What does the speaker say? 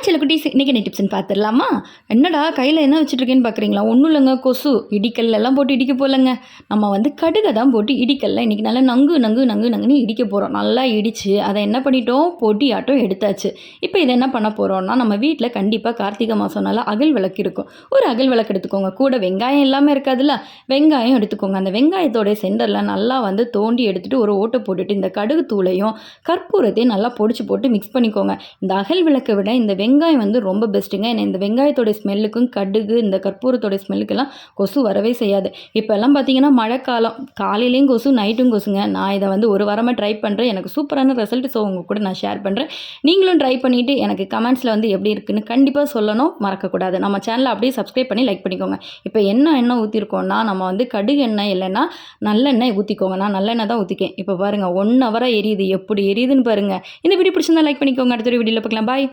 Hi செல்லக்குட்டீஸ் இன்றைக்கி என்ன டிப்ஸ்னு பார்த்துடலாமா என்னடா கையில் என்ன வச்சுட்ருக்கேன்னு பார்க்குறீங்களா ஒன்றும் இல்லைங்க கொசு. இடிக்கல்லல்லாம் போட்டு இடிக்க போகலங்க நம்ம வந்து கடுகை தான் போட்டு இடிக்கல்ல. இன்றைக்கி நல்லா நங்கு நங்கு நங்கு நங்குன்னு இடிக்க போகிறோம் நல்லா இடித்து அதை என்ன பண்ணிட்டோம்? பொடி ஆட்டம் எடுத்தாச்சு. இப்போ இதை என்ன பண்ண போகிறோம்னா நம்ம வீட்டில் கண்டிப்பாக கார்த்திகை மாதம்னால அகல் விளக்கு இருக்கும். ஒரு அகல் விளக்கு எடுத்துக்கோங்க. கூட வெங்காயம் எல்லாமே இருக்காதுல்ல? வெங்காயம் எடுத்துக்கோங்க. அந்த வெங்காயத்தோடைய சென்டரில் நல்லா வந்து தோண்டி எடுத்துகிட்டு ஒரு ஓட்டை போட்டுட்டு இந்த கடுகு தூளையும் கற்பூரத்தையும் நல்லா பொடிச்சு போட்டு மிக்ஸ் பண்ணிக்கோங்க. இந்த அகல் விளக்கை விட இந்த வெங்காயம் வெங்காயம் வந்து ரொம்ப பெஸ்ட்டுங்க ஏன்னா இந்த வெங்காயத்தோடைய ஸ்மெல்லுக்கும் கடுகு இந்த கற்பூரத்தோடைய ஸ்மெல்லுக்கெல்லாம் கொசு வரவே செய்யாது. இப்போல்லாம் பார்த்தீங்கன்னா மழைக்காலம் காலையிலையும் கொசு நைட்டும் கொசுங்க. நான் இதை வந்து ஒரு வாரமாக ட்ரை பண்ணுறேன் எனக்கு சூப்பரான ரிசல்ட் ஸோ உங்கள் கூட நான் ஷேர் பண்ணுறேன் நீங்களும் ட்ரை பண்ணிவிட்டு எனக்கு கமெண்ட்ஸில் வந்து எப்படி இருக்குன்னு கண்டிப்பாக சொல்லணும். மறக்கக்கூடாது. நம்ம சேனலை அப்படியே சப்ஸ்கிரைப் பண்ணி லைக் பண்ணிக்கோங்க. இப்போ என்ன எண்ணெய் ஊற்றிருக்கோம்னா நம்ம வந்து கடுகு எண்ணெய் இல்லைன்னா நல்லெண்ணெய் ஊற்றிக்கோங்க நான் நல்லெண்ணெய் தான் ஊற்றிக்கேன் இப்போ பாருங்கள் ஒன் ஹவராக எரியுது. எப்படி எரியுதுன்னு பாருங்கள் இந்த வீடியோ பிடிச்சிருந்தா லைக் பண்ணிக்கோங்க. அடுத்த ஒரு வீடியோவில் பார்க்கலாம். பாய்